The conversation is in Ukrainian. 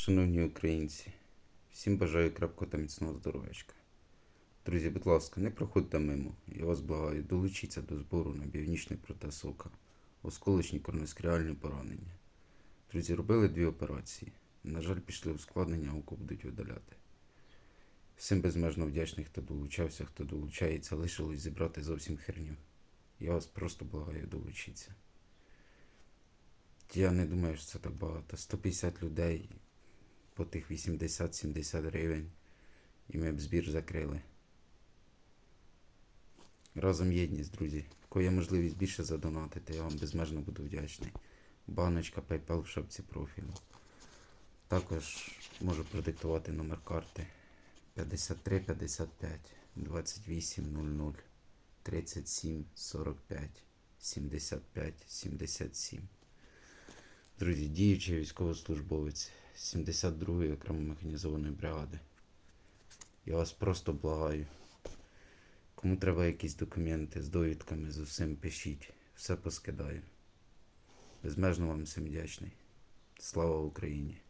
Шановні українці, всім бажаю крепкого та міцного здоров'ячка. Друзі, будь ласка, не проходьте мимо. Я вас благаю, долучіться до збору на біонічний протез ока, осколочні корнескріальні поранення. Друзі, робили дві операції. На жаль, пішли ускладнення, око будуть видаляти. Всім безмежно вдячний, хто долучався, хто долучається, лишилось зібрати зовсім херню. Я вас просто благаю долучитися. Я не думаю, що це так багато. 150 людей по тих 80-70 гривень. І ми б збір закрили. Разом єдність, друзі. Коли є можливість більше задонатити, я вам безмежно буду вдячний. Баночка PayPal в шапці профілю. Також можу продиктувати номер карти 53 55 28 00 37 45 75 77. Друзі, діючий військовослужбовець 72-ї окремо механізованої бригади. Я вас просто благаю. Кому треба якісь документи з довідками, з усім пишіть. Все поскидаю. Безмежно вам всім вдячний. Слава Україні!